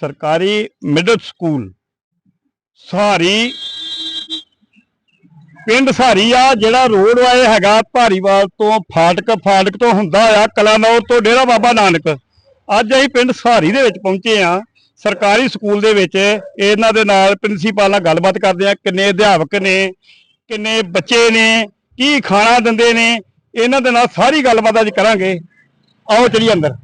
ਸਰਕਾਰੀ middle school ਸਾਰੀ ਪਿੰਡ ਸਾਰੀ ਆ, ਜਿਹੜਾ ਰੋਡ ਵਾਏ ਹੈਗਾ ਭਾਰੀਵਾਲ ਤੋਂ ਫਾਟਕ ਫਾਟਕ ਤੋਂ ਹੁੰਦਾ ਆ, ਕਲਾਨੌਰ ਤੋਂ ਡੇਰਾ ਬਾਬਾ ਨਾਨਕ। ਅੱਜ ਅਸੀਂ ਪਿੰਡ ਸਾਰੀ ਦੇ ਵਿੱਚ ਪਹੁੰਚੇ ਆ, ਸਰਕਾਰੀ ਸਕੂਲ ਦੇ ਵਿੱਚ। ਇਹਨਾਂ ਦੇ ਨਾਲ ਪ੍ਰਿੰਸੀਪਲ ਨਾਲ ਗੱਲਬਾਤ ਕਰਦੇ ਆ, ਕਿੰਨੇ ਅਧਿਆਪਕ ਨੇ, ਕਿੰਨੇ ਬੱਚੇ ਨੇ, ਕੀ ਖਾਣਾ ਦਿੰਦੇ ਨੇ। ਇਹਨਾਂ ਦੇ ਨਾਲ ਸਾਰੀ ਗੱਲਬਾਤ ਅੱਜ ਕਰਾਂਗੇ। ਆਓ ਚਲੀਏ ਅੰਦਰ।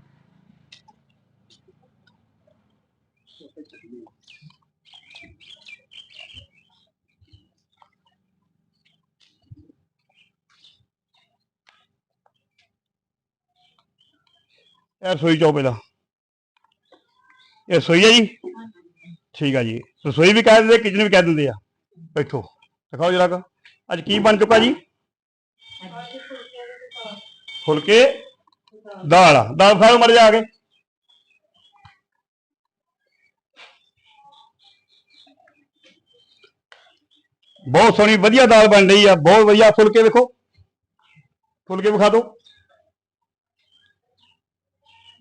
ਇਹ ਰਸੋਈ ਚੋਂ ਪਹਿਲਾਂ। ਇਹ ਰਸੋਈ ਹੈ ਜੀ? ਠੀਕ ਆ ਜੀ। ਰਸੋਈ ਵੀ ਕਹਿ ਦਿੰਦੇ ਕਿਚਨ ਵੀ ਕਹਿ ਦਿੰਦੇ ਆ। ਬੈਠੋ, ਦਿਖਾਓ ਜਰਾ ਕੁ। ਅੱਜ ਕੀ ਬਣ ਚੁੱਕਾ ਜੀ? ਫੁਲਕੇ, ਦਾਲ। ਦਾਲ ਖਾਓ ਮਰ ਜਾ ਕੇ। ਬਹੁਤ ਸੋਹਣੀ, ਵਧੀਆ ਦਾਲ ਬਣ ਰਹੀ ਆ। ਬਹੁਤ ਵਧੀਆ। ਫੁਲਕੇ ਵੇਖੋ। ਫੁਲਕੇ ਵਿਖਾ ਦਿਓ।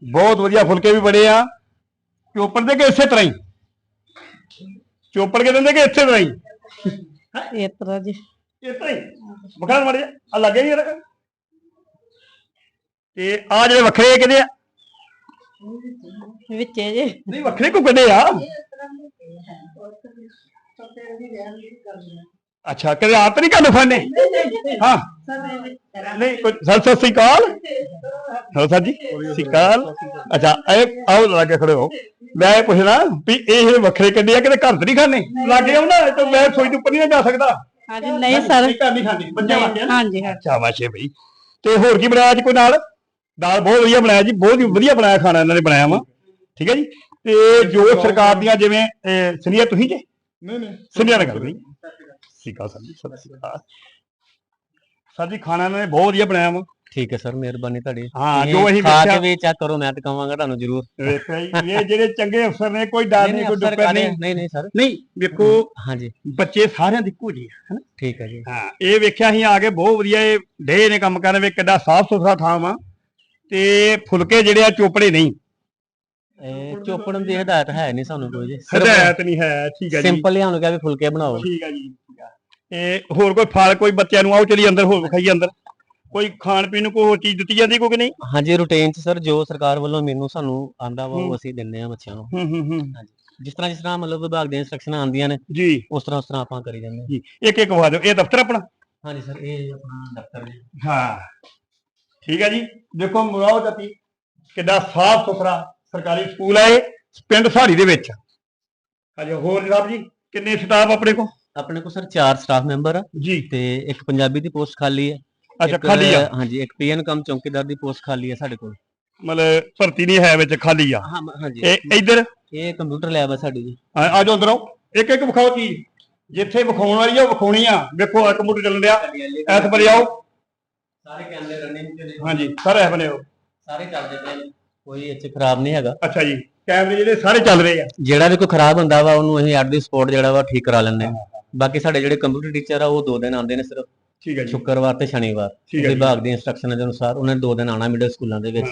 ਬਹੁਤ ਵਧੀਆ ਫੁਲਕੇ ਵੀ ਬੜੇ ਆ। ਚੋਪੜ ਦੇ ਕਿ ਇਸੇ ਤਰ੍ਹਾਂ ਹੀ? ਚੋਪੜ ਕੇ ਦਿੰਦੇ ਕਿ ਇਸੇ ਤਰ੍ਹਾਂ ਹੀ? ਇਸ ਤਰ੍ਹਾਂ ਜੀ। ਇਸ ਤਰ੍ਹਾਂ ਹੀ? ਬਖਾਰ ਮਾਰੇ ਆ ਲੱਗੇ ਨਹੀਂ ਇਹਦਾ ਤੇ ਆ ਜਿਹੜੇ ਵੱਖਰੇ ਕਿਹਦੇ ਆ? ਵਿੱਚੇ ਜੇ। ਨਹੀਂ ਵੱਖਰੇ ਕੋ ਕੱਢੇ ਆ? ਅੱਛਾ ਕਦੇ ਆਪ ਨਹੀਂ ਕਾਨੂੰ ਫਾਨੇ ਹਾਂ। ਨਹੀਂ ਕੋਈ ਸਤਿ ਸਤਿ ਸ੍ਰੀ ਅਕਾਲ। ਹਾਂ ਸਰ ਜੀ। ਅਕਾਲ। ਅੱਛਾ ਇਹ ਆਓ ਲਾਗੇ ਖੜੇ ਹੋ। ਮੈਂ ਇਹ ਪੁੱਛਣਾ ਵੀ ਇਹ ਵੱਖਰੇ ਕੱਢੇ ਆ ਕਿਤੇ ਘਰ ਤੇ ਨਹੀਂ ਖਾਣੇ ਲਾਗੇ ਆਉਣਾ ਤਾਂ ਮੈਂ ਸੋਈ ਦੇ ਉੱਪਰ ਨਹੀਂ ਜਾ ਸਕਦਾ। ਹਾਂਜੀ ਨਹੀਂ ਸਰ। ਘਰ ਨਹੀਂ ਖਾਂਦੇ ਬੱਚਿਆਂ ਵਾਸਤੇ ਨਾ। ਹਾਂਜੀ ਹਾਂ ਅੱਛਾ ਵਾਸ਼ੇ ਬਈ। ਤੇ ਹੋਰ ਕੀ ਬਣਾਇਆ ਅੱਜ ਕੋਈ ਨਾਲ? ਦਾਲ ਬਹੁਤ ਵਧੀਆ ਬਣਾਇਆ ਜੀ ਬਹੁਤ ਵਧੀਆ ਬਣਾਇਆ ਖਾਣਾ ਇਹਨਾਂ ਨੇ ਬਣਾਇਆ ਵਾ। ਠੀਕ ਹੈ ਜੀ? ਤੇ ਜੋ ਸਰਕਾਰ ਦੀਆਂ ਜਿਵੇਂ ਸੁਨੀਆ ਤੁਸੀਂ ਜੇ? ਨਹੀਂ ਨਹੀਂ। ਸੁਨੀਆ ਨਾਲ ਗੱਲ ਨਹੀਂ ਸਿਕਾ ਸਰ ਜੀ ਸਤਿ ਸ਼੍ਰੀ ਅਕਾਲ। ਸਰ ਜੀ ਖਾਣਾ ਇਹਨਾਂ ਨੇ ਬਹੁਤ ਵਧੀਆ ਬਣਾਇਆ ਵਾ। ਠੀਕ ਹੈ ਸਰ ਮਿਹਰਬਾਨੀ ਤੁਹਾਡੀ। ਹਾਂ ਜੋ ਅਸੀਂ ਖਾ ਵੇਖਿਆ ਕੇ ਵੀ ਚੈੱਕ ਕਰੋ ਮੈਂ ਤਾਂ ਕਹਾਂਗਾ ਤੁਹਾਨੂੰ ਜ਼ਰੂਰ। ਵੇਖਿਆ ਜੀ, ਇਹ ਜਿਹੜੇ ਚੰਗੇ ਅਫਸਰ ਨੇ ਕੋਈ ਡਰ ਨਹੀਂ ਕੋਈ ਅਫਸਰ ਡੁੱਕਰ ਕਾਹਦੇ- ਨਹੀਂ ਨਹੀਂ ਨਹੀਂ ਸਰ। ਨਹੀਂ ਵੇਖੋ ਹਾਂਜੀ। ਬੱਚੇ ਸਾਰਿਆਂ ਦੀ ਇੱਕੋ ਜਿਹੇ ਆ ਹਨਾ ਠੀਕ ਹੈ ਜੀ। ਹਾਂ ਇਹ ਵੇਖਿਆ ਅਸੀਂ ਆ ਕੇ ਬਹੁਤ ਵਧੀਆ ਇਹ ਡੇ ਨੇ ਕੰਮ ਕਰਨ ਵੇ ਕਿੱਡਾ ਸਾਫ਼ ਸੁਥਰਾ ਥਾਂ ਵਾ। ਤੇ ਫੁਲਕੇ ਜਿਹੜੇ ਆ ਚੋਪੜੇ ਨਹੀਂ। ਇਹ ਚੋਪੜਨ ਦੀ ਹਦਾਇਤ ਹੈ ਨਹੀਂ ਸਾਨੂੰ ਕੋਈ ਜੀ। ਹਦਾਇਤ ਨਹੀਂ ਹੈ ਠੀਕ ਹੈ ਜੀ। ਸਿੰਪਲ ਹੀ ਸਾਨੂੰ ਕਿਹਾ ਵੀ ਫੁਲਕੇ ਬਣਾਓ। ਠੀਕ ਹੈ ਜੀ। ਇਹ ਹੋਰ ਕੋਈ ਫਲ ਕੋਈ ਬੱਚਿਆਂ ਨੂੰ ਆਓ ਚਲੀ ਅੰਦਰ ਹੋਰ ਵਿਖਾਈਏ ਅੰਦਰ। ਕੋਈ ਖਾਣ ਪੀਣ ਨੂੰ ਕੋਈ ਹੋਰ ਚੀਜ਼ ਦਿੱਤੀ ਜਾਂਦੀ ਕੋਈ ਕਿ ਨਹੀਂ? ਹਾਂਜੀ ਰੂਟੀਨ ਚ ਸਰ ਜੋ ਸਰਕਾਰ ਵੱਲੋਂ ਮੈਨੂੰ ਸਾਨੂੰ ਆਂਦਾ ਵਾ। ਉਹ ਅਸੀਂ ਦਿੰਨੇ ਆ ਬੱਚਿਆਂ ਨੂੰ। ਹੂੰ ਹੂੰ ਹੂੰ। ਜਿਸ ਤਰ੍ਹਾਂ ਜਿਸ ਤਰ੍ਹਾਂ ਮਤਲਬ ਵਿਭਾਗ ਦੀਆਂ ਇਨਸਟਰਕਸ਼ਨਾਂ ਆਉਂਦੀਆਂ ਨੇ ਜੀ। ਉਸ ਤਰ੍ਹਾਂ ਉਸ ਤਰ੍ਹਾਂ ਆਪਾਂ ਕਰੀ ਜਾਂਦੇ ਹਾਂ। ਜੀ। ਇੱਕ ਇੱਕ ਦਿਓ। ਇਹ ਦਫ਼ਤਰ ਆਪਣਾ? ਹਾਂਜੀ ਸਰ ਇਹ ਆਪਣਾ ਦਫ਼ਤਰ ਜੀ ਹਾਂ। ਠੀਕ ਹੈ ਜੀ। ਦੇਖੋ ਮੁਰਾਓ ਜਤੀ ਕਿੱਡਾ ਸਾਫ਼ ਸੁਥਰਾ ਸਰਕਾਰੀ ਸਕੂਲ ਹੈ ਇਹ ਪਿੰਡ ਸਾੜੀ ਦੇ ਵਿੱਚ। ਹਾਂਜੀ ਹੋਰ ਜਨਾਬ ਜੀ ਕਿੰਨੇ ਸਟਾਫ ਆਪਣੇ ਕੋਲ? ਆਪਣੇ ਕੋਲ ਸਰ ਚਾਰ ਸਟਾਫ ਮੈਂਬਰ ਆ ਜੀ। ਤੇ ਇੱਕ ਪੰਜਾਬੀ ਦੀ ਪੋਸਟ ਖਾਲੀ ਹੈ ਅੱਛਾ ਇੱਕ, ਖਾਲੀ ਆ। ਹਾਂਜੀ ਇੱਕ ਪੀਐਨ ਕਮ ਚੌਕੀਦਾਰ ਦੀ ਪੋਸਟ ਖਾਲੀ ਹੈ ਸਾਡੇ ਕੋਲ। ਮਤਲਬ ਭਰਤੀ ਨਹੀਂ ਹੈ ਵਿੱਚ ਖਾਲੀ ਆ। ਹਾਂ ਹਾਂਜੀ। ਇਹ ਇੱਧਰ? ਇਹ ਕੰਪਿਊਟਰ ਲੈਬ ਹੈ ਸਾਡੀ ਜੀ। ਆ ਆ ਜਾਓ ਅੰਦਰ। ਆਓ ਇੱਕ ਇੱਕ ਵਿਖਾਓ ਚੀਜ਼ ਜਿੱਥੇ ਵਿਖਾਉਣ ਵਾਲੀ ਆ ਉਹ ਵਿਖਾਉਣੀ ਆ। ਵੇਖੋ ਆ ਕੰਪਿਊਟਰ ਚੱਲਣ ਡਿਆ। ਐਸ ਬਰੇ ਆਓ। ਸਾਰੇ ਕੈਮਰੇ ਰਨਿੰਗ ਤੇ ਨੇ। ਹਾਂਜੀ ਸਾਰੇ ਐ ਬਣੇ ਹੋ ਸਾਰੇ ਚੱਲਦੇ ਪਏ ਨੇ ਕੋਈ ਇੱਥੇ ਖਰਾਬ ਨਹੀਂ ਹੈਗਾ। ਅੱਛਾ ਜੀ ਕੈਮਰੇ ਜਿਹੜੇ ਸਾਰੇ ਚੱਲ ਰਹੇ ਆ। ਜਿਹੜਾ ਵੀ ਕੋਈ ਖਰਾਬ ਹੁੰਦਾ ਵਾ ਉਹਨੂੰ ਅਸੀਂ ਐਟ ਦੀ ਸਪੋਟ ਜਿਹੜਾ ਵਾ ਠੀਕ ਕਰਾ ਲੈਂਦੇ ਹਾਂ ਬਾਕੀ ਸਾਡੇ ਜਿਹੜੇ ਕੰਪਿਊਟਰ ਟੀਚਰ ਆ ਉਹ ਦੋ ਦਿਨ ਆਉਂਦੇ ਨੇ ਸਿਰਫ। ਠੀਕ ਹੈ ਜੀ। ਸ਼ੁੱਕਰਵਾਰ ਤੇ ਸ਼ਨੀਵਾਰ। ਠੀਕ ਹੈ ਜੀ। ਵਿਭਾਗ ਦੀ ਇਨਸਟਰਕਸ਼ਨਾਂ ਦੇ ਅਨੁਸਾਰ ਉਹਨਾਂ ਨੇ ਦੋ ਦਿਨ ਆਉਣਾ ਮਿਡਲ ਸਕੂਲਾਂ ਦੇ ਵਿੱਚ।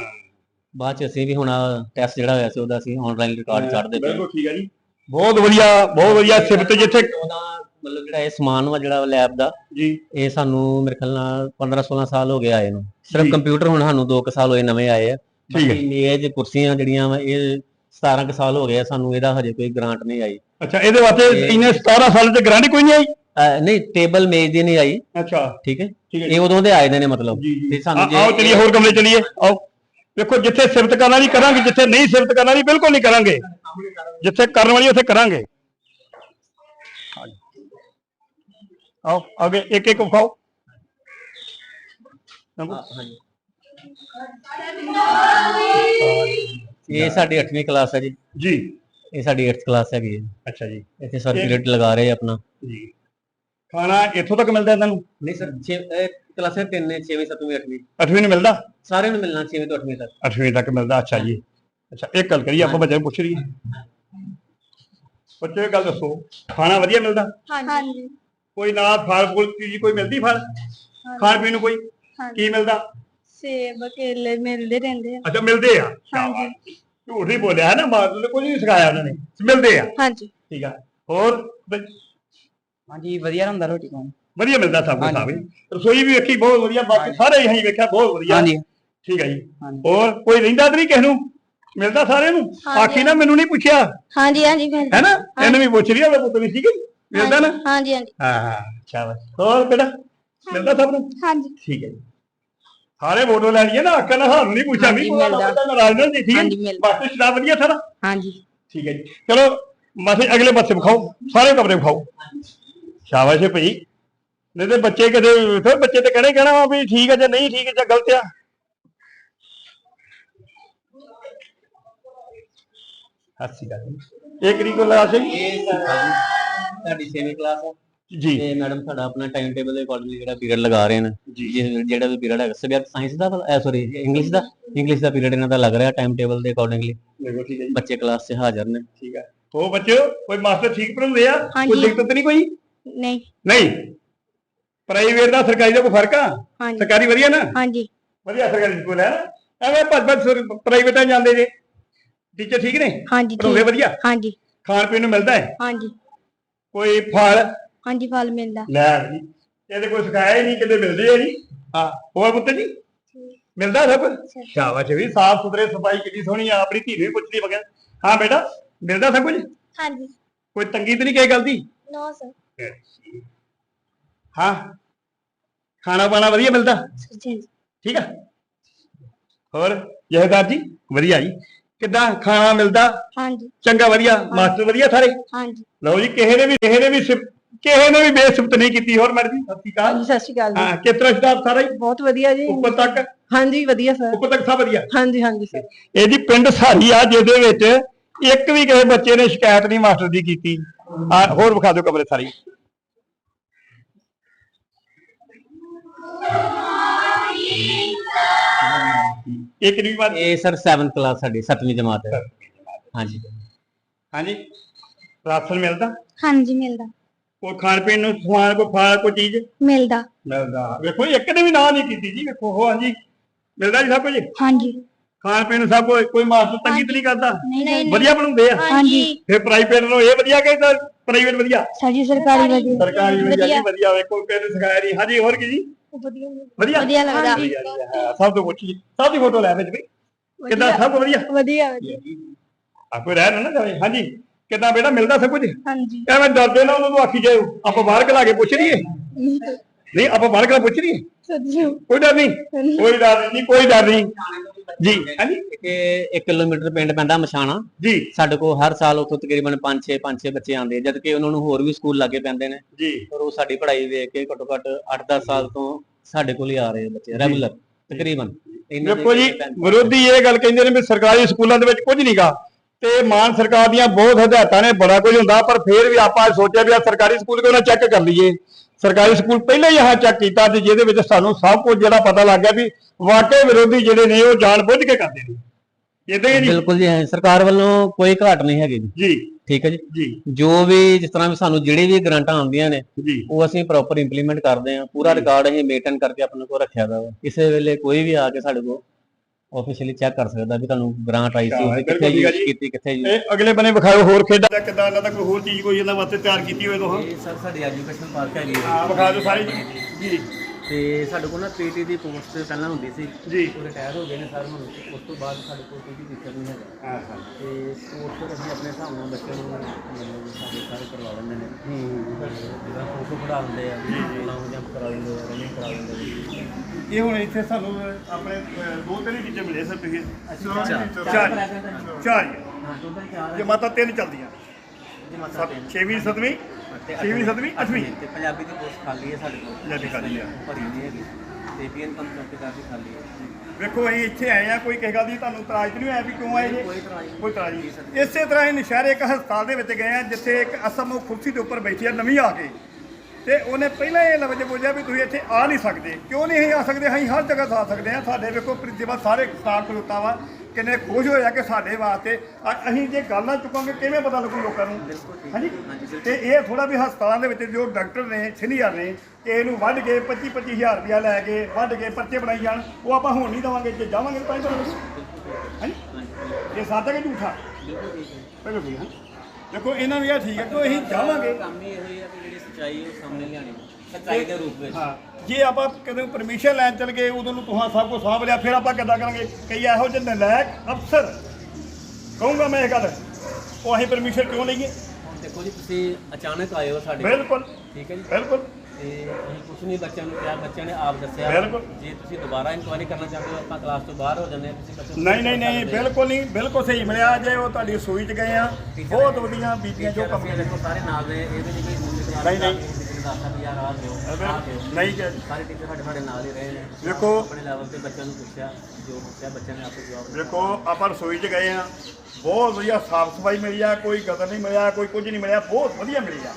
ਬਾਅਦ ਚ ਅਸੀਂ ਵੀ ਹੁਣ ਟੈਸਟ ਜਿਹੜਾ ਹੋਇਆ ਸੀ ਉਹਦਾ ਅਸੀਂ ਆਨਲਾਈਨ ਰਿਕਾਰਡ ਛੱਡਦੇ ਪਏ। ਬਿਲਕੁਲ ਠੀਕ ਹੈ ਜੀ। ਬਹੁਤ ਵਧੀਆ ਬਹੁਤ ਵਧੀਆ ਸਿਫਤ ਜਿੱਥੇ ਉਹਦਾ ਮਤਲਬ ਜਿਹੜਾ ਇਹ ਸਮਾਨ ਵਾ ਜਿਹੜਾ ਲੈਬ ਦਾ ਜੀ। ਇਹ ਸਾਨੂੰ ਮੇਰੇ ਖਿਆਲ ਨਾਲ 15 16 ਸਾਲ ਹੋ ਗਏ ਆਏ ਨੂੰ। ਜੀ। ਸਿਰਫ ਕੰਪਿਊਟਰ ਹੁਣ ਸਾਨੂੰ 2 ਸਾਲ ਹੋਏ ਨਵੇਂ ਆਏ ਆ। ਠੀਕ ਹੈ। ਬਾਕੀ ਮੇਜ਼ ਕੁਰਸੀਆਂ ਜਿਹੜੀਆਂ ਵਾ ਇਹ 17 ਕੁ ਸਾਲ ਹੋ ਗਏ ਆ ਸਾਨੂੰ ਇਹਦਾ ਹਜੇ ਕੋਈ ਗ੍ਰਾਂਟ ਨਹੀਂ ਆਈ। ਅੱਛਾ ਇਹਦੇ ਵਾਸਤੇ ਇਹ- ਇਹਨੇ 17 ਸਾਲ ਤੇ ਗਾਰੰਟੀ ਕੋਈ ਨਹੀਂ ਆਈ? ਅਹ ਨਹੀਂ ਟੇਬਲ ਮੇਜ਼ ਦੀ ਨਹੀਂ ਆਈ। ਅੱਛਾ। ਠੀਕ ਹੈ? ਠੀਕ ਹੈ ਇਹ ਉਦੋਂ ਦੇ ਆਏ ਦੇ ਨੇ ਮਤਲਬ। ਜੀ ਜੀ। ਤੇ ਸਾਨੂੰ ਆ- ਆਓ ਚਲੀਏ ਹੋਰ ਕਮਰੇ ਚਲੀਏ। ਆਓ। ਵੇਖੋ ਜਿੱਥੇ ਸਿਫਤ ਕਰਨ ਵਾਲੀ ਕਰਾਂਗੇ ਜਿੱਥੇ ਨਹੀਂ ਸਿਫਤ ਕਰਨ ਵਾਲੀ ਬਿਲਕੁਲ ਨਹੀਂ ਕਰਾਂਗੇ। ਜਿੱਥੇ ਕਰਨ ਵਾਲੀ ਉੱਥੇ ਕਰਾਂਗੇ। ਆਓ ਅੱਗੇ ਇੱਕ ਇੱਕ ਵਿਖਾਓ। ਇਹ ਸਾਡੀ 8ਵੀਂ ਕਲਾਸ ਹੈ ਜੀ। ਜੀ। ਇਹ ਸਾਡੀ 8th ਕਲਾਸ ਹੈਗੀ ਹੈ। ਅੱਛਾ ਜੀ। ਇੱਥੇ ਸਰ ਪੀਰੀਅਡ ਲਗਾ ਰਹੇ ਆ ਆਪਣਾ। ਜੀ। ਖਾਣਾ ਇੱਥੋਂ ਤੱਕ ਮਿਲਦਾ ਇਹਨਾਂ ਨੂੰ ਨਹੀਂ ਸਰ 6 ਕਲਾਸਾਂ 3 ਨੇ 6ਵੀਂ 7ਵੀਂ 8ਵੀਂ 8ਵੀਂ ਨੂੰ ਮਿਲਦਾ? ਸਾਰਿਆਂ ਨੂੰ ਮਿਲਣਾ 6ਵੀਂ ਤੋਂ 8ਵੀਂ ਤੱਕ। 8ਵੀਂ ਤੱਕ ਮਿਲਦਾ ਅੱਛਾ ਜੀ। ਅੱਛਾ ਇੱਕ ਗੱਲ ਕਰੀਏ ਆਪਾਂ ਬੱਚਿਆਂ ਨੂੰ ਪੁੱਛ ਲਈਏ। ਬੱਚੇ ਗੱਲ ਦੱਸੋ ਖਾਣਾ ਵਧੀਆ ਮਿਲਦਾ? ਹਾਂਜੀ। ਕੋਈ ਨਾਲ ਫਲ ਫੁਲ ਚੀਜ਼ ਕੋਈ ਮਿਲਦੀ ਫਲ? ਖਾਣ ਪੀਣ ਨੂੰ ਕੋਈ? ਕੀ ਮਿਲਦਾ? ਸੇਬ ਕੇਲੇ ਮਿਲਦੇ ਰਹਿੰਦੇ ਆ। ਅੱਛਾ ਮਿਲਦੇ ਆ। ਹਾਂਜੀ। ਝੂਠ ਨਹੀਂ ਬੋਲਿਆ ਹੈ ਨਾ ਨੇ ਕੁਝ ਨਹੀਂ ਸਿਖਾਇਆ ਉਹਨਾਂ ਨੇ। ਮਿਲਦੇ ਆ। ਹਾਂਜੀ। ਠੀਕ ਆ। ਹੋਰ ਹਾਂਜੀ ਵਧੀਆ ਹੁੰਦਾ ਰੋਟੀ ਪਾਣੀ ਵਧੀਆ ਮਿਲਦਾ ਸਭ ਕੁਝ। ਸਾਵੇਂ ਰਸੋਈ ਵੀ ਵੇਖੀ ਬਹੁਤ ਵਧੀਆ। ਬਾਕੀ ਸਾਰੇ ਅਸੀਂ ਵੇਖਿਆ ਬਹੁਤ ਵਧੀਆ। ਹਾਂਜੀ। ਠੀਕ ਹੈ ਜੀ। ਹੋਰ ਕੋਈ ਰਹਿੰਦਾ ਤਾਂ ਨਹੀਂ ਕਿਸ ਨੂੰ? ਮਿਲਦਾ ਸਾਰਿਆਂ ਨੂੰ। ਆਖੀ ਨਾ ਮੈਨੂੰ ਨਹੀਂ ਪੁੱਛਿਆ। ਹਾਂਜੀ ਹਾਂਜੀ ਹੈ ਨਾ? ਇਹਨੂੰ ਵੀ ਪੁੱਛ ਰਹੀ ਆ ਪੁੱਤ ਵੀ ਠੀਕ ਹੈ ਜੀ? ਮਿਲਦਾ ਨਾ? ਹਾਂਜੀ ਹਾਂਜੀ। ਹਾਂ ਹਾਂ। ਸ਼ਾਬਾਸ਼ ਹੋਰ ਬੇਟਾ ਮਿਲਦਾ ਸਭ ਨੂੰ? ਹਾਂਜੀ। ਠੀਕ ਹੈ ਜੀ। ਸਾਰੇ ਫੋਟੋ ਲੈਣੀ ਹੈ ਨਾ ਆਖਾ ਨਾ ਸਾਨੂੰ ਨਹੀਂ ਪੁੱਛਿਆ ਵੀ ਹਾਂਜੀ, ਮਿਲਦਾ। ਨਾਰਾਜ਼ ਨਾ ਜੀ ਠੀਕ ਹੈ? ਮਿਲਦਾ। ਬਾਕੀ ਸ਼ਰਾਬ ਵਧੀਆ ਸਾਰਾ ਹਾਂਜੀ। ਠੀਕ ਹੈ ਜੀ। ਚਲੋ ਮਾਸੇ ਅਗਲੇ ਪਾਸੇ ਵਿਖਾਓ ਸਾਰੇ ਕਮਰੇ ਵਿਖਾਓ। ਸ਼ਾਬਾਸ਼ ਹੈ ਭਈ। ਨਹੀਂ ਤੇ ਬੱਚੇ ਕਦੇ ਫਿਰ ਬੱਚੇ ਤੇ ਕਹਿਣੇ ਕਹਿਣਾ ਵਾ ਵੀ ਠੀਕ ਹੈ ਜਾਂ ਨਹੀਂ ਠੀਕ ਹੈ ਜਾਂ ਗਲਤ ਆ। ਹੱਸੀ ਗੱਲ ਇਹ ਕਿਹੜੀ ਕੋਲ ਆ ਸੀ ਇਹ ਸਾਡਾ ਸਾਡੀ 6ਵੀਂ ਕਲਾਸ ਹੈ। ਜੀ। ਤੇ ਮੈਡਮ ਸਾਡਾ ਆਪਣਾ ਟਾਈਮ ਟੇਬਲ ਦੇ ਅਕੋਰਡਿੰਗਲੀ ਜਿਹੜਾ ਪੀਰੀਅਡ ਲਗਾ ਰਹੇ ਨੇ ਜਿਸ- ਜਿਹੜਾ ਵੀ ਪੀਰੀਅਡ ਹੈਗਾ ਸਬਜੈਕਟ ਸਾਇੰਸ ਦਾ ਸੌਰੀ ਇੰਗਲਿਸ਼ ਦਾ ਇੰਗਲਿਸ਼ ਦਾ ਪੀਰੀਅਡ ਇਹਨਾਂ ਦਾ ਲੱਗ ਰਿਹਾ ਟਾਈਮ ਟੇਬਲ ਦੇ ਅਕੋਰਡਿੰਗਲੀ ਦੇਖੋ ਠੀਕ ਹੈ ਜੀ। ਬੱਚੇ ਕਲਾਸ 'ਚ ਹਾਜ਼ਰ ਨੇ। ਠੀਕ ਹੈ। ਉਹ ਬੱਚਿਓ ਕੋਈ ਮਾਸਟਰ ਠੀਕ ਪੜਾਉਂਦੇ ਆ? ਕੋਈ। ਦਿੱਕਤ ਤਾਂ ਨਹੀਂ ਕੋਈ? ਨਹੀਂ। ਨਹੀਂ? ਪ੍ਰਾਈਵੇਟ ਦਾ ਸਰਕਾਰੀ ਦਾ ਕੋਈ ਫ਼ਰਕ ਆ? ਹਾਂਜੀ। ਸਰਕਾਰੀ ਵਧੀਆ ਨਾ? ਹਾਂਜੀ। ਵਧੀਆ ਸਰਕਾਰੀ ਸਕੂਲ ਹੈ ਐਵੇਂ ਭੱਜ ਭੱਜ ਪ੍ਰਾਈਵੇਟਾਂ ਜਾਂਦੇ ਜੇ। ਟੀਚਰ ਠੀਕ ਨੇ? ਹਾਂਜੀ ਪੜਾਉਂਦੇ ਠੀਕ ਵਧੀਆ? ਹਾਂਜੀ। ਖਾਣ ਪੀਣ ਨੂੰ ਮਿਲਦਾ ਹੈ? ਹਾਂਜੀ। ਕੋਈ ਫਲ? ਹਾਂਜੀ ਫਲ ਮਿਲਦਾ। ਲੈ ਇਹਦੇ ਕੋਈ ਸਿਖਾਇਆ ਹੀ ਨਹੀਂ ਕਿਤੇ ਮਿਲਦੇ ਆ ਜੀ ਹਾਂ ਹੋਰ ਪੁੱਤ ਜੀ? ਮਿਲਦਾ ਸਭ? ਸ਼ਾਬਾਸ਼ ਵੀ ਸਾਫ਼ ਸੁਥਰੇ ਸਫ਼ਾਈ ਕਿੰਨੀ ਸੋਹਣੀ ਆ ਆਪਣੀ ਧੀ ਨੂੰ ਵੀ ਪੁੱਛਦੀ ਬਗੈਰ ਹਾਂ ਬੇਟਾ ਮਿਲਦਾ ਸਭ ਕੁਝ? ਹਾਂਜੀ। ਕੋਈ ਤੰਗੀ ਤਾਂ ਨਹੀਂ ਕਿਸੇ ਗੱਲ ਦੀ? No sir. ਹਾਂ ਖਾਣਾ ਪਾਣਾ ਵਧੀਆ ਮਿਲਦਾ? ਜੀ। ਠੀਕ ਆ। ਹੋਰ ਜਹਦਾਰ ਜੀ ਵਧੀਆ ਜੀ। ਕਿੱਦਾਂ ਖਾਣਾ ਮਿਲਦਾ? ਹਾਂਜੀ। ਚੰਗਾ ਵਧੀਆ। ਮਾਸਟਰ ਵਧੀਆ ਸਾਰੇ? ਹਾਂਜੀ। ਲਓ ਜੀ ਕਿਸੇ ਨੇ ਵੀ ਕਿਸੇ ਨੇ ਵੀ ਸਿਫ- ਕਿਸੇ ਨੇ ਵੀ ਬੇਸਿਫਤ ਨਹੀਂ ਕੀਤੀ ਹੋਰ ਮੈਡਮ ਜੀ ਸਤਿ ਸ਼੍ਰੀ ਅਕਾਲ। ਹਾਂਜੀ ਸਤਿ ਸ਼੍ਰੀ ਅਕਾਲ ਜੀ। ਹਾਂ ਤਰ੍ਹਾਂ ਸਟਾਫ ਸਾਰਾ? ਹੀ ਬਹੁਤ ਵਧੀਆ ਜੀ। ਉੱਪਰ ਤੱਕ? ਹਾਂਜੀ ਵਧੀਆ ਸਰ। ਉੱਪਰ ਤੱਕ ਸਭ ਵਧੀਆ? ਹਾਂਜੀ ਹਾਂਜੀ ਸਰ। ਇਹ ਜੀ ਪਿੰਡ ਸਾਰੀ ਆ ਜਿਹਦੇ ਵਿੱਚ ਇੱਕ ਵੀ ਕਿਸੇ ਬੱਚੇ ਨੇ ਸ਼ਿਕਾਇਤ ਨਹੀਂ ਮਾਸਟਰ ਦੀ ਕੀਤੀ। ਆ ਹੋਰ ਵਿਖਾ ਦਿਓ ਕਮਰੇ ਸਾਰੀ। ਇੱਕ ਵੀ ਬਾਤ ਇਹ ਸਰ 7th ਕਲਾਸ ਸਾਡੀ 7ਵੀਂ ਜਮਾਤ ਹੈ। ਹਾਂਜੀ। ਹਾਂਜੀ। ਰਾਸ਼ਨ ਮਿਲਦਾ? ਹਾਂਜੀ ਮਿਲਦਾ। ਕੋਈ ਖਾਣ ਪੀਣ ਨੂੰ ਸਮਾਨ ਕੋਈ ਫਲ ਕੋਈ ਚੀਜ਼ ਮਿਲਦਾ। ਮਿਲਦਾ। ਵੇਖੋ ਇੱਕ ਨੇ ਵੀ ਨਾ ਨਹੀਂ ਕੀਤੀ ਜੀ ਵੇਖੋ ਉਹ ਹਾਂਜੀ ਮਿਲਦਾ ਜੀ ਸਭ ਕੁਝ? ਹਾਂਜੀ। ਖਾਣ ਪੀਣ ਨੂੰ ਸਭ ਕੁਝ ਕੋਈ ਮਾਸਟਰ ਤੰਗੀ ਤਾਂ ਨਹੀਂ ਕਰਦਾ? ਨਹੀਂ ਵਧੀਆ ਬਣਾਉਂਦੇ ਆ। ਹਾਂਜੀ। ਫਿਰ ਪ੍ਰਾਈਵੇਟ ਨੂੰ ਇਹ ਵਧੀਆ ਕਿ ਪ੍ਰਾਈਵੇਟ ਵਧੀਆ? ਸਾਡੀ ਸਰਕਾਰੀ ਵਧੀਆ। ਸਰਕਾਰੀ ਵਧੀਆ ਜੀ ਵਧੀਆ। ਵੇਖੋ ਕਿਹਨੇ ਸਿਖਾਇਆ ਨਹੀਂ। ਹਾਂਜੀ ਹੋਰ ਕੀ ਜੀ? ਵਧੀਆ ਵਧੀਆ? ਵਧੀਆ ਲੱਗਦਾ। ਵਧੀਆ ਜੀ, ਹਾਂ, ਸਭ ਤੋਂ ਪੁੱਛੀ। ਸਭ ਦੀ ਫੋਟੋ ਲੈ ਵਿੱਚ ਵੀ। ਕਿੱਦਾਂ? ਸਭ ਕੁਝ ਵਧੀਆ? ਵਧੀਆ ਆ ਕੋਈ ਰਹਿ ਨਾ ਨਾ ਜਾਵੇ ਹਾਂਜੀ। ਕਿੱਦਾਂ ਬੇਟਾ ਮਿਲਦਾ ਸਭ ਕੁਝ? ਹਾਂਜੀ। ਐਵੇਂ ਡਰਦੇ ਨਾ ਉਹਨਾਂ ਨੂੰ ਆਖੀ ਜਾਓ ਆਪਾਂ ਬਾਹਰ ਕਲਾ ਕੇ ਪੁੱਛ ਲਈਏ। ਨਹੀਂ ਆਪਾਂ ਬਾਹਰ ਕਲਾ ਪੁੱਛ ਲਈਏ। ਸੱਚੀ ਕੋਈ ਡਰ ਨਹੀਂ ਕੋਈ ਡਰ ਨਹੀਂ ਕੋਈ ਡਰ ਨਹੀਂ। ਜੀ। ਹਾਂਜੀ। ਇਹ 1 ਕਿਲੋਮੀਟਰ ਪਿੰਡ ਪੈਂਦਾ ਮਸ਼ਾਣਾ ਜੀ। ਸਾਡੇ ਕੋਲ ਹਰ ਸਾਲ ਉੱਥੋਂ ਤਕਰੀਬਨ 5-6 5-6 ਬੱਚੇ ਆਉਂਦੇ ਜਦ ਕਿ ਉਹਨਾਂ ਨੂੰ ਹੋਰ ਵੀ ਸਕੂਲ ਲਾਗੇ ਪੈਂਦੇ ਨੇ। ਜੀ। ਪਰ ਉਹ ਸਾਡੀ ਪੜ੍ਹਾਈ ਵੇਖ ਕੇ ਘੱਟੋ ਘੱਟ 8-10 ਸਾਲ ਤੋਂ ਸਾਡੇ ਕੋਲ ਹੀ ਆ ਰਹੇ ਬੱਚੇ ਰੈਗੂਲਰ ਤਕਰੀਬਨ। ਇਹਨਾਂ ਦੇ ਦੇਖੋ ਜੀ ਵਿਰੋਧੀ ਇਹ ਗੱਲ ਕਹਿੰਦੇ ਨੇ ਵੀ ਸਰਕਾਰੀ ਸਕੂਲਾਂ ਦੇ ਵਿੱਚ ਕੁਝ ਨਹੀਂਗਾ ਤੇ ਮਾਨ ਸਰਕਾਰ ਦੀਆਂ ਬਹੁਤ ਹਦਾਇਤਾਂ ਨੇ ਬੜਾ ਕੁਝ ਹੁੰਦਾ ਪਰ ਫਿਰ ਵੀ ਆਪਾਂ ਸੋਚਿਆ ਵੀ ਆ ਸਰਕਾਰੀ ਸਕੂਲ ਕਿਉਂ ਨਾ ਚੈੱਕ ਕਰ ਲਈਏ? ਸਰਕਾਰੀ ਸਕੂਲ ਪਹਿਲਾਂ ਹੀ ਆਹ ਚੈੱਕ ਕੀਤਾ ਤੇ ਜਿਹਦੇ ਵਿੱਚ ਸਾਨੂੰ ਸਭ ਕੁਝ ਜਿਹੜਾ ਪਤਾ ਲੱਗ ਗਿਆ ਵੀ ਵਾਕਈ ਵਿਰੋਧੀ ਜਿਹੜੇ ਨੇ ਉਹ ਜਾਣ ਬੁੱਝ ਕੇ ਕਰਦੇ ਨੇ। ਇਦਾਂ ਹੀ ਬਿਲਕੁਲ ਜੀ ਹੈ। ਸਰਕਾਰ ਵੱਲੋਂ ਕੋਈ ਘਾਟ ਨਹੀਂ ਹੈਗੀ ਜੀ। ਜੀ। ਠੀਕ ਹੈ ਜੀ? ਜੀ। ਜੋ ਵੀ ਜਿਸ ਤਰ੍ਹਾਂ ਵੀ ਸਾਨੂੰ ਜਿਹੜੀ ਵੀ ਗ੍ਰਾਂਟਾਂ ਆਉਂਦੀਆਂ ਨੇ ਉਹ ਅਸੀਂ ਪ੍ਰੋਪਰ ਇੰਪਲੀਮੈਂਟ ਕਰਦੇ ਹਾਂ ਪੂਰਾ ਰਿਕਾਰਡ ਅਸੀਂ ਮੇਨਟੇਨ ਕਰਕੇ ਆਪਣੇ ਕੋਲ ਰੱਖਿਆ ਦਾ ਕਿਸੇ ਵੇਲੇ ਕੋਈ ਵੀ ਆ ਕੇ ਸਾਡੇ ਕੋਲ ਆਫੀਸ਼ੀਅਲੀ ਚੈੱਕ ਕਰ ਸਕਦਾ ਵੀ ਤੁਹਾਨੂੰ ਗ੍ਰਾਂਟ ਆਈ ਸੀ ਕਿੱਥੇ ਯੂਜ਼ ਜੀ। ਕੀਤੀ ਕਿੱਥੇ ਇਹ ਅਗਲੇ ਬਨੇ ਵਿਖਾਓ ਹੋਰ ਖੇਡਾਂ ਕਿੱਦਾਂ ਇਹਨਾਂ ਦਾ ਕੋਈ ਹੋਰ ਚੀਜ਼ ਕੋਈ ਇਹਨਾਂ ਵਾਸਤੇ ਤਿਆਰ ਕੀਤੀ ਹੋਵੇ ਤਾਂ? ਇਹ ਸਰ ਸਾਡੀ ਐਜੂਕੇਸ਼ਨ ਪਾਰਕ ਹੈਗੀ ਹਾਂ ਵਿਖਾ ਦਿਓ ਸਾਰੀ ਜੀ। ਤੇ ਸਾਡੇ ਕੋਲ ਨਾ ਪੀਟੀ ਦੀ ਪੋਸਟ ਪਹਿਲਾਂ ਹੁੰਦੀ ਸੀ। ਜੀ। ਉਹ ਰਿਟਾਇਰ ਹੋ ਗਏ ਨੇ ਸਰ ਹੁਣ ਉਸ ਤੋਂ ਬਾਅਦ ਸਾਡੇ ਕੋਲ ਪੀਟੀ ਟੀਚਰ ਨਹੀਂ ਹੈਗਾ। ਹਾਂ ਹਾਂ। ਤੇ ਸਪੋਰਟਸ ਅਸੀਂ ਆਪਣੇ ਹਿਸਾਬ ਨਾਲ ਬੱਚਿਆਂ ਨੂੰ ਮਤਲਬ ਸਾਡੇ ਸਾਰੇ ਕਰਵਾ ਲੈਂਦੇ ਨੇ। ਜਿੱਦਾਂ ਖੋ ਖੋ ਖੜਾ ਦਿੰਦੇ ਆ ਲੌਂਗ ਜੰਪ ਕਰਾ ਦਿੰਦੇ ਆ ਰਨਿੰਗ ਕਰਾ ਦਿੰਦੇ ਆ। ਇਹ ਹੁਣ ਇੱਥੇ ਸਾਨੂੰ ਆਪਣੇ ਦੋ ਤਿੰਨ ਟੀਚਰ ਮਿਲੇ ਸਰ ਤੁਸੀਂ। ਚਾਰ ਚਾਰ ਹੈ। ਹੀ। ਹਾਂ ਟੋਟਲ ਚਾਰ ਜੇ ਮਾਤਾ ਤਿੰਨ ਚੱਲਦੀਆਂ। ਜਮਾਤਾਂ ਤਿੰਨ 6ਵੀਂ 7ਵੀਂ ਤੇ ਛੇਵੀਂ, ਸੱਤਵੀਂ, ਅੱਠਵੀਂ। ਤੇ ਪੰਜਾਬੀ ਦੀ ਪੋਸਟ ਖਾਲੀ ਹੈ ਸਾਡੇ ਕੋਲ। ਪੰਜਾਬੀ ਖਾਲੀ ਆ। ਭਰੀ ਨਹੀਂ ਹੈਗੀ। ਤੇ ਪੀਐਨ ਤੇ ਕਾਫੀ ਖਾਲੀ ਹੈ। ਵੇਖੋ ਅਸੀਂ ਇੱਥੇ ਆਏ ਆ ਕੋਈ ਕਿਸੇ ਗੱਲ ਦੀ ਤੁਹਾਨੂੰ ਇਤਰਾਜ਼ ਤਾਂ ਨਹੀਂ ਹੋਇਆ ਵੀ ਕਿਉਂ ਆਏ ਜੇ? ਕੋਈ ਇਤਰਾਜ਼ ਨਹੀਂ। ਕੋਈ ਨਹੀਂ। ਇਸੇ ਤਰ੍ਹਾਂ ਹੀ ਨਸ਼ਹਿਰੇ ਇੱਕ ਹਸਪਤਾਲ ਦੇ ਵਿੱਚ ਗਏ ਆ ਜਿੱਥੇ ਇੱਕ ਅਸਮ ਉਹ ਕੁਰਸੀ ਦੇ ਉੱਪਰ ਬੈਠੀ ਆ ਨਵੀਂ ਆ ਕੇ। ਤੇ ਉਹਨੇ ਪਹਿਲਾਂ ਇਹ ਲਫ਼ਜ਼ ਬੋਲਿਆ ਵੀ ਤੁਸੀਂ ਇੱਥੇ ਆ ਨਹੀਂ ਸਕਦੇ। ਕਿਉਂ ਨਹੀਂ ਅਸੀਂ ਆ ਸਕਦੇ? ਅਸੀਂ ਹਰ ਜਗ੍ਹਾ ਆ ਸਕਦੇ ਆ ਸਾਡੇ ਵੇਖੋ ਪ੍ਰਿੰਸੀਪਲ ਸਾਰੇ ਸਟਾਫ ਖਲੋਤਾ ਵਾ। ਕਿੰਨੇ ਖੁਸ਼ ਹੋਇਆ ਕਿ ਸਾਡੇ ਵਾਸਤੇ। ਅ- ਅਸੀਂ ਜੇ ਗੱਲ ਨਾ ਚੁੱਕਾਂਗੇ ਕਿਵੇਂ ਪਤਾ ਲੱਗੂ ਲੋਕਾਂ ਨੂੰ? ਹਾਂਜੀ? ਤੇ ਇਹ ਥੋੜਾ ਵੀ ਹਸਪਤਾਲਾਂ ਦੇ ਵਿੱਚ ਜੋ ਡਾਕਟਰ ਨੇ ਸੀਨੀਅਰ ਨੇ ਕਿ ਇਹਨੂੰ ਵੱਢ ਕੇ 25 25000 ਰੁਪਇਆ ਲੈ ਕੇ ਵੱਢ ਕੇ ਪਰਚੇ ਬਣਾਈ ਜਾਣ ਉਹ ਆਪਾਂ ਹੁਣ ਨਹੀਂ ਦਵਾਂਗੇ ਜੇ ਜਾਵਾਂਗੇ ਤਾਂ ਹੀ ਤਾਂ ਹਾਂਜੀ? ਇਹ ਹੈ ਕਿ ਝੂਠਾ? ਬਿਲਕੁਲ ਠੀਕ ਹੈ। ਦੇਖੋ ਇਹਨਾਂ ਵੀ ਇਹ ਠੀਕ ਹੈ ਕਿ ਅਸੀਂ ਜਾਵਾਂਗੇ। ਕੰਮ ਹੀ ਇਹੋ ਹੀ ਕਿ ਜਿਹੜੀ ਸੱਚਾਈ ਉਹ ਸਾਹਮਣੇ ਲਿਆਣੀ ਸੱਚਾਈ ਦੇ ਰੂਪ ਵਿੱਚ। ਹਾਂ ਜੇ ਆਪਾਂ ਕਦੇ ਪਰਮਿਸ਼ਨ ਲੈਣ ਚਲ ਗਏ ਉਦੋਂ ਨੂੰ ਤੁਹਾਂ ਸਭ ਕੁਝ ਸਾਂਭ ਲਿਆ ਫਿਰ ਆਪਾਂ ਕਿੱਦਾਂ ਕਰਾਂਗੇ? ਕਈ ਇਹੋ ਜਿਹੇ ਨਲਾਇਕ ਅਫਸਰ ਕਹੂੰਗਾ ਮੈਂ ਇਹ ਗੱਲ ਉਹ ਅਸੀਂ ਪਰਮਿਸ਼ਨ ਕਿਉਂ ਲਈਏ? ਦੇਖੋ ਜੀ ਤੁਸੀਂ ਅਚਾਨਕ ਆਏ ਹੋ ਸਾਡੇ ਕੋਲ, ਬਿਲਕੁਲ ਠੀਕ ਹੈ ਜੀ। ਬਿਲਕੁਲ। ਤੇ ਅਸੀਂ ਕੁਝ ਨਹੀਂ ਬੱਚਿਆਂ ਨੂੰ ਕਿਹਾ ਬੱਚਿਆਂ ਨੇ ਆਪ ਦੱਸਿਆ। ਬਿਲਕੁਲ। ਜੇ ਤੁਸੀਂ ਦੁਬਾਰਾ ਇਨਕੁਆਇਰੀ ਕਰਨਾ ਚਾਹੁੰਦੇ ਹੋ ਆਪਾਂ ਕਲਾਸ ਤੋਂ ਬਾਹਰ ਹੋ ਜਾਂਦੇ ਹਾਂ ਤੁਸੀਂ ਬੱਚੇ ਨਹੀਂ ਨਹੀਂ ਨਹੀਂ ਬਿਲਕੁਲ ਨਹੀਂ ਬਿਲਕੁਲ ਸਹੀ ਮਿਲਿਆ। ਜੇ ਉਹ ਤੁਹਾਡੀ ਰਸੋਈ 'ਚ ਗਏ ਆ ਬਹੁਤ ਵਧੀਆ ਬੀਬੀਆਂ ਜੋ ਕੰਮ ਦੇਖੋ ਸਾਰੇ ਨਾਲ ਦੇ ਇਹਦੇ ਵਿੱਚ ਕੋਈ ਨਹੀਂ, ਨਹੀਂ। ਕਿਸੇ ਨੇ ਦੱਸਦਾ ਵੀ ਯਾਰ ਆ ਦਿਓ ਆ ਦਿਓ। ਨਹੀਂ ਕਿ ਸਾਰੇ ਟੀਚਰ ਸਾਡੇ ਸਾਡੇ ਨਾਲ ਹੀ ਰਹੇ ਨੇ। ਦੇਖੋ। ਆਪਣੇ ਲੈਵਲ ਤੇ ਬੱਚਿਆਂ ਨੂੰ ਪੁੱਛਿਆ ਜੋ ਪੁੱਛਿਆ ਬੱਚਿਆਂ ਨੇ ਆਪੇ ਜਵਾਬ ਦਿੱਤਾ। ਦੇਖੋ ਆਪਾਂ ਰਸੋਈ 'ਚ ਗਏ ਆ ਬਹੁਤ ਵਧੀਆ ਸਾਫ਼ ਸਫ਼ਾਈ ਮਿਲੀ ਆ ਕੋਈ ਗਦਰ ਨਹੀਂ ਮਿਲਿਆ ਕੋਈ ਕੁਝ ਨਹੀਂ ਮਿਲਿਆ ਬਹੁਤ ਵਧੀਆ ਮਿਲੀ ਆ।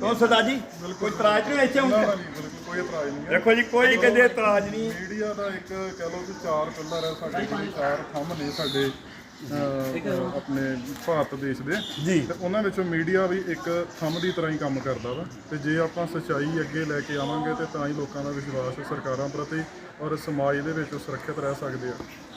ਤੋਂ ਸਰਦਾਰ ਜੀ? ਕੋਈ ਤਰਾਜ ਨਹੀਂ ਇੱਥੇ ਨਾ ਹੁਣ? ਨਾ ਜੀ ਬਿਲਕੁਲ ਕੋਈ ਇਤਰਾਜ਼ ਨਹੀਂ ਹੈ। ਦੇਖੋ ਜੀ ਕੋਈ ਕਹਿੰਦੇ ਇਤਰਾਜ਼ ਨਹੀਂ। ਮੀਡੀਆ ਦਾ ਇੱਕ ਕਹ ਲਓ ਕਿ ਚਾਰ ਪਿੱਲਰ ਹੈ ਸਾਡੇ ਜਿਹੜੇ ਚਾਰ ਥੰਮ ਨੇ ਸਾਡੇ। ਅਹ, ਆਪਣੇ ਭਾਰਤ ਦੇਸ਼ ਦੇ। ਜੀ। ਤੇ ਉਹਨਾਂ ਵਿੱਚੋਂ ਮੀਡੀਆ ਵੀ ਇੱਕ ਥੰਮ ਦੀ ਤਰ੍ਹਾਂ ਹੀ ਕੰਮ ਕਰਦਾ ਵਾ। ਤੇ ਜੇ ਆਪਾਂ ਸੱਚਾਈ ਅੱਗੇ ਲੈ ਕੇ ਆਵਾਂਗੇ ਤੇ ਤਾਂ ਹੀ ਲੋਕਾਂ ਦਾ ਵਿਸ਼ਵਾਸ ਸਰਕਾਰਾਂ ਪ੍ਰਤੀ ਔਰ ਸਮਾਜ ਦੇ ਵਿੱਚ ਉਹ ਸੁਰੱਖਿਅਤ ਰਹਿ ਸਕਦੇ ਆ।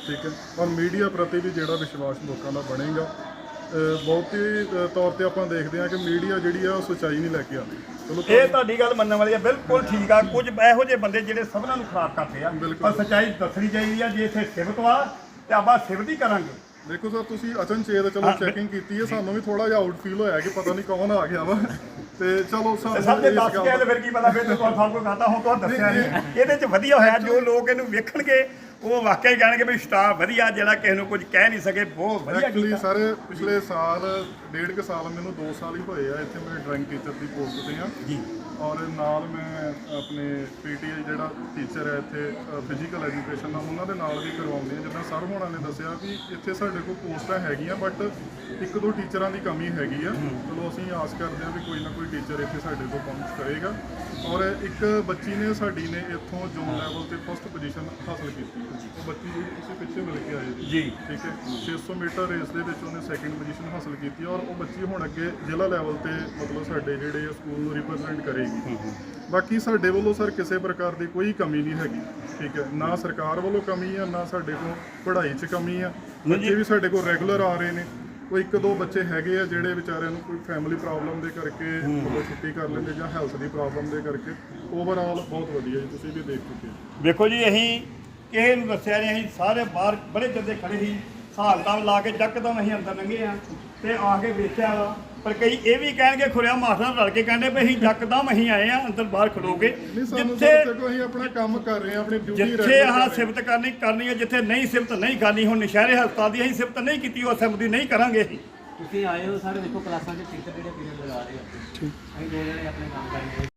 ਠੀਕ ਹੈ। ਔਰ ਮੀਡੀਆ ਪ੍ਰਤੀ ਵੀ ਜਿਹੜਾ ਵਿਸ਼ਵਾਸ ਲੋਕਾਂ ਦਾ ਬਣੇਗਾ। ਅਹ, ਬਹੁਤੀ ਅਹ, ਤੌਰ ਤੇ ਆਪਾਂ ਦੇਖਦੇ ਹਾਂ ਕਿ ਮੀਡੀਆ ਜਿਹੜੀ ਆ ਉਹ ਸੱਚਾਈ ਨਹੀਂ ਲੈ ਕੇ ਆਉਂਦੀ। ਚਲੋ ਇਹ ਤੁਹਾਡੀ ਗੱਲ ਮੰਨਣ ਵਾਲੀ ਆ। ਬਿਲਕੁਲ ਠੀਕ ਆ। ਕੁਝ ਇਹੋ ਜਿਹੇ ਬੰਦੇ ਜਿਹੜੇ ਸਭਨਾਂ ਨੂੰ ਖਰਾਬ ਕਰਦੇ ਆ। ਪਰ ਸੱਚਾਈ ਦੱਸਣੀ ਚਾਹੀਦੀ ਆ। ਜੇ ਇੱਥੇ ਸਿਫਤ ਵਾ ਤੇ ਆਪਾਂ ਸਿਫਤ ਹੀ ਕਰਾਂਗੇ। ਦੇਖੋ ਸਰ ਤੁਸੀਂ ਅਚਨਚੇਤ ਚਲੋ ਚੈਕਿੰਗ ਕੀਤੀ ਹੈ ਸਾਨੂੰ ਵੀ ਥੋੜਾ ਜਿਹਾ ਆਊਟ ਫੀਲ ਹੋਇਆ ਕਿ ਪਤਾ ਨਹੀਂ ਕੌਣ ਆ ਗਿਆ ਵਾ। ਤੇ ਚਲੋ ਸਭ ਦੇ ਦੱਸ ਕੇ ਦਾ- ਤੇ ਫਿਰ ਕੀ ਪਤਾ ਫਿਰ ਤੁਹਾਨੂੰ ਸਭ ਕੁਝ ਕਹਤਾ ਹੁਣ ਤੁਹਾਨੂੰ ਦੱਸਿਆ ਨਹੀਂ ਇਹਦੇ ਚ ਵਧੀਆ ਹੋਇਆ ਜੋ ਲੋਕ ਇਹਨੂੰ ਵੇਖਣਗੇ ਉਹ ਵਾਕਿਆ ਹੀ ਕਹਿਣਗੇ ਵੀ ਸਟਾਫ ਵਧੀਆ ਜਿਹੜਾ ਕਿਸੇ ਨੂੰ ਕੁਝ ਕਹਿ ਨਹੀਂ ਸਕੇ ਬਹੁਤ ਵਧੀਆ ਕੀਤਾ। ਸਰ ਪਿਛਲੇ ਸਾਲ ਡੇਢ ਕੁ ਸਾਲ ਮੈਨੂੰ 2 ਸਾਲ ਹੀ ਹੋਏ ਆ ਇੱਥੇ ਮੈਂ ਡਰਾਇੰਗ ਟੀਚਰ ਦੀ ਪੋਸਟ ਤੇ ਆ। ਜੀ। ਔਰ ਨਾਲ ਮੈਂ ਆਪਣੇ ਪੀਟੀਆਈ ਜਿਹੜਾ ਟੀਚਰ ਹੈ ਇੱਥੇ ਫਿਜ਼ੀਕਲ ਐਜੂਕੇਸ਼ਨ ਦਾ ਉਹਨਾਂ ਦੇ ਨਾਲ ਵੀ ਕਰਵਾਉਂਦੇ ਆ। ਜਿੱਦਾਂ ਸਰ ਹੋਣਾ ਨੇ ਦੱਸਿਆ ਵੀ ਇੱਥੇ ਸਾਡੇ ਕੋਲ ਪੋਸਟਾਂ ਹੈਗੀਆਂ ਬਟ ਇੱਕ ਦੋ ਟੀਚਰਾਂ ਦੀ ਕਮੀ ਹੈਗੀ ਆ। ਚਲੋ ਅਸੀਂ ਆਸ ਕਰਦੇ ਆ ਵੀ ਕੋਈ ਨਾ ਕੋਈ ਟੀਚਰ ਇੱਥੇ ਸਾਡੇ ਕੋਲ ਪਹੁੰਚ ਕਰੇਗਾ। ਔਰ ਇੱਕ ਬੱਚੀ ਨੇ ਸਾਡੀ ਨੇ ਇੱਥੋਂ ਜ਼ੋਨ ਲੈਵਲ ਤੇ ਫਸਟ ਪੋਜੀਸ਼ਨ ਹਾਸਲ ਕੀਤੀ। ਉਹ ਬੱਚੀ ਜਿਹੜੀ ਤੁਸੀਂ ਪਿੱਛੇ ਮਿਲ ਕੇ ਆਏ ਜੀ। ਜੀ। ਠੀਕ ਹੈ? 600 ਮੀਟਰ ਰੇਸ ਦੇ ਵਿੱਚ ਉਹਨੇ ਸੈਕਿੰਡ ਪੋਜੀਸ਼ਨ ਹਾਸਲ ਕੀਤੀ ਔਰ ਉਹ ਬੱਚੀ ਹੁਣ ਅੱਗੇ ਜ਼ਿਲ੍ਹਾ ਲੈਵਲ ਤੇ ਮਤਲਬ ਸਾਡੇ ਜਿਹੜੇ ਸਕੂਲ ਨੂੰ ਰਿਪਰੈਜ਼ੈਂਟ ਕਰੇਗੀ। ਬਾਕੀ ਸਾਡੇ ਵੱਲੋਂ ਸਰ ਕਿਸੇ ਪ੍ਰਕਾਰ ਦੀ ਕੋਈ ਕਮੀ ਨਹੀਂ ਹੈਗੀ ਠੀਕ ਹੈ। ਨਾ ਸਰਕਾਰ ਵੱਲੋਂ ਕਮੀ ਆ ਨਾ ਸਾਡੇ ਕੋਲ ਪੜ੍ਹਾਈ 'ਚ ਕਮੀ ਆ। ਬੱਚੇ ਵੀ ਸਾਡੇ ਕੋਲ ਰੈਗੂਲਰ ਆ ਰਹੇ ਨੇ। ਕੋਈ ਇੱਕ ਦੋ ਬੱਚੇ ਹੈਗੇ ਆ ਜਿਹੜੇ ਵਿਚਾਰਿਆਂ ਨੂੰ ਕੋਈ ਫੈਮਿਲੀ ਪ੍ਰੋਬਲਮ ਦੇ ਕਰਕੇ ਮਤਲਬ ਛੁੱਟੀ ਕਰ ਲੈਂਦੇ ਜਾਂ ਹੈਲਥ ਦੀ ਪ੍ਰੋਬਲਮ ਦੇ ਕਰਕੇ। ਓਵਰਆਲ ਬਹੁਤ ਵਧੀਆ ਜੀ ਤੁਸੀਂ ਵੀ ਦੇਖ ਚੁੱਕੇ ਹੋ। ਵੇਖੋ ਜੀ ਅਸੀਂ ਕਿਸੇ ਨੂੰ ਦੱਸਿਆ ਨਹੀਂ ਅਸੀਂ ਸਾਰੇ ਬਾਹਰ ਬੜੇ ਜੱਦੇ ਖੜੇ ਸੀ। ਹਿਸਾਬ ਕਿਤਾਬ ਲਾ ਕੇ ਜੱਕਦਮ ਅਸੀਂ ਅੰਦਰ ਲੰਘੇ ਆ ਤੇ ਆ ਕੇ ਵੇਖਿਆ ਵਾ। ਪਰ ਕਈ ਇਹ ਵੀ ਕਹਿਣਗੇ ਖੁਰਿਆ ਨਾਲ ਰਲ ਕੇ ਕਹਿੰਦੇ ਵੀ ਅਸੀਂ ਜੱਕਦਮ ਅਸੀਂ ਆਏ ਆ ਅੰਦਰ ਬਾਹਰ ਖਲੋਗੇ ਜਿੱਥੇ ਦੇਖੋ ਅਸੀਂ ਆਪਣਾ ਕੰਮ ਕਰ ਰਹੇ ਹਾਂ ਆਪਣੀ ਡਿਊਟੀ ਜਿੱਥੇ ਆਹ ਸਿਫਤ ਕਰਨੀ ਕਰਨੀ ਹੈ ਜਿੱਥੇ ਨਹੀਂ ਸਿਫਤ ਨਹੀਂ ਕਰਨੀ ਹੁਣ ਨਸ਼ਹਿਰੇ ਹਸਪਤਾਲ ਦੀ ਅਸੀਂ ਸਿਫਤ ਨਹੀਂ ਕੀਤੀ ਉਹ ਸਿਫਤ ਦੀ ਨਹੀਂ ਕਰਾਂਗੇ ਅਸੀਂ। ਤੁਸੀਂ ਆਏ ਹੋ ਸਾਰੇ ਦੇਖੋ ਕਲਾਸਾਂ 'ਚ ਟੀਚਰ ਜਿਹੜੇ ਪੀਰੀਅਡ ਲਗਾ ਰਹੇ ਆ। ਅਸੀਂ ਦੋ ਜਣੇ ਆਪਣੇ ਕੰਮ ਕਰ ਰਹੇ